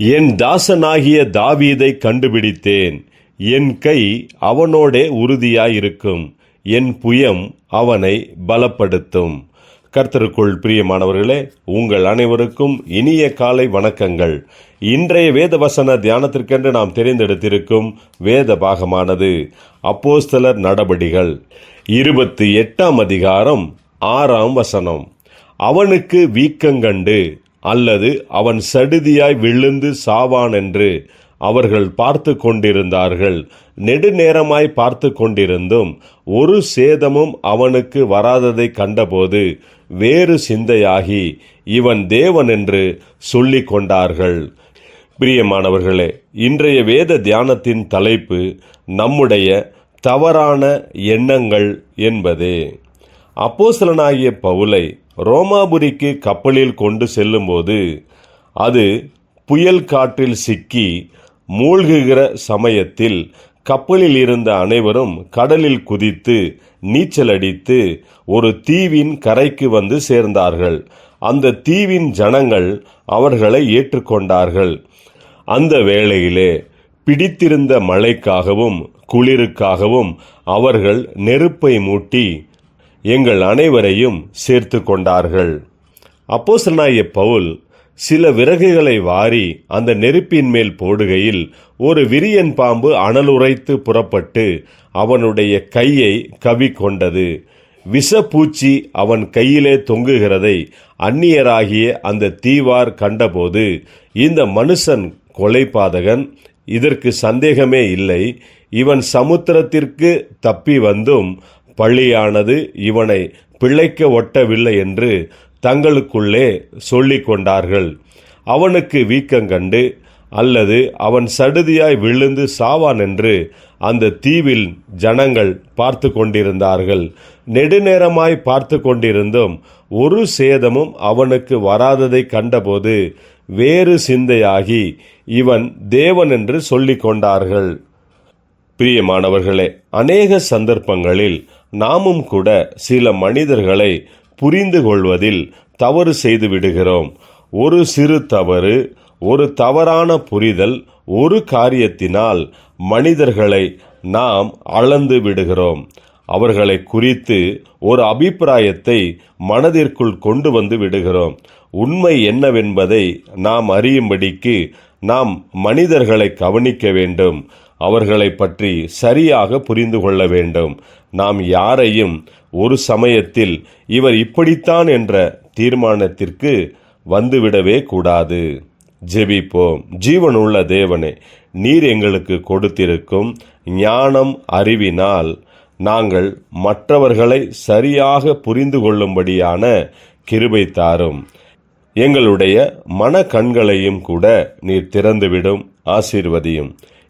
என் தாசனாகிய தாவீதை கண்டுபிடித்தேன். என் கை அவனோடே உறுதியாயிருக்கும். என் புயம் அவனை பலப்படுத்தும். கர்த்தருக்குள் பிரியமானவர்களே உங்கள் அனைவருக்கும் இனிய காலை வணக்கங்கள். இன்றைய வேத வசன தியானத்திற்கென்று நாம் தெரிந்தெடுத்திருக்கும் வேத பாகமானது அப்போஸ்தலர் நடபடிகள் இருபத்தி எட்டாம் அதிகாரம் ஆறாம் வசனம். அவனுக்கு வீக்கங்கண்டு அல்லது அவன் சடுதியாய் விழுந்து சாவான் என்று அவர்கள் பார்த்து கொண்டிருந்தார்கள் நெடுநேரமாய் பார்த்து கொண்டிருந்தும் ஒரு சேதமும் அவனுக்கு வராததை கண்டபோது வேறு சிந்தையாகி இவன் தேவன் என்று சொல்லி கொண்டார்கள். பிரியமானவர்களே இன்றைய வேத தியானத்தின் தலைப்பு நம்முடைய தவறான எண்ணங்கள் என்பதே. அப்போசலனாகிய பவுலை ரோமாபுரிக்கு கப்பலில் கொண்டு செல்லும்போது அது புயல் காற்றில் சிக்கி மூழ்குகிற சமயத்தில் கப்பலில் இருந்த அனைவரும் கடலில் குதித்து நீச்சல் அடித்து ஒரு தீவின் கரைக்கு வந்து சேர்ந்தார்கள். அந்த தீவின் ஜனங்கள் அவர்களை ஏற்றுக்கொண்டார்கள். அந்த வேளையிலே பிடித்திருந்த மழைக்காகவும் குளிருக்காகவும் அவர்கள் நெருப்பை மூட்டி எங்கள் அனைவரையும் சேர்த்து கொண்டார்கள். அப்போசனாய பவுல் சில விறகுகளை வாரி அந்த நெருப்பின் மேல் போடுகையில் ஒரு விரியன் பாம்பு அனலுரைத்து புறப்பட்டு அவனுடைய கையை கவிக்கொண்டது. விஷப்பூச்சி அவன் கையிலே தொங்குகிறதை அந்நியராகிய அந்த தீவார் கண்டபோது இந்த மனுஷன் கொலைபாதகன் இதற்கு சந்தேகமே இல்லை. இவன் சமுத்திரத்திற்கு தப்பி வந்தும் பள்ளியானது இவனை பிழைக்க ஒட்டவில்லை என்று தங்களுக்குள்ளே சொல்லிக் கொண்டார்கள். அவனுக்கு வீக்கங்கண்டு அல்லது அவன் சடுதியாய் விழுந்து சாவான் என்று அந்த தீவில் ஜனங்கள் பார்த்து கொண்டிருந்தார்கள். நெடுநேரமாய் பார்த்து கொண்டிருந்தும் ஒரு சேதமும் அவனுக்கு வராததை கண்டபோது வேறு சிந்தையாகி இவன் தேவன் என்று சொல்லிக் கொண்டார்கள். பிரியமானவர்களே அநேக சந்தர்ப்பங்களில் நாமும் கூட சில மனிதர்களை புரிந்து கொள்வதில் தவறு செய்து விடுகிறோம். ஒரு சிறு தவறு ஒரு தவறான புரிதல் ஒரு காரியத்தினால் மனிதர்களை நாம் அளந்து விடுகிறோம். அவர்களை குறித்து ஒரு அபிப்பிராயத்தை மனதிற்குள் கொண்டு வந்து விடுகிறோம். உண்மை என்னவென்பதை நாம் அறியும்படிக்கு நாம் மனிதர்களை கவனிக்க வேண்டும். அவர்களை பற்றி சரியாக புரிந்து கொள்ள வேண்டும். நாம் யாரையும் ஒரு சமயத்தில் இவர் இப்படித்தான் என்ற தீர்மானத்திற்கு வந்துவிடவே கூடாது. ஜெபிப்போம். ஜீவனுள்ள தேவனே நீர் எங்களுக்கு கொடுத்திருக்கும் ஞானம் அறிவினால் நாங்கள் மற்றவர்களை சரியாக புரிந்து கொள்ளும்படியான கிருபை தாரும். எங்களுடைய மன கண்களையும் கூட நீர் திறந்துவிடும். ஆசீர்வதியும்.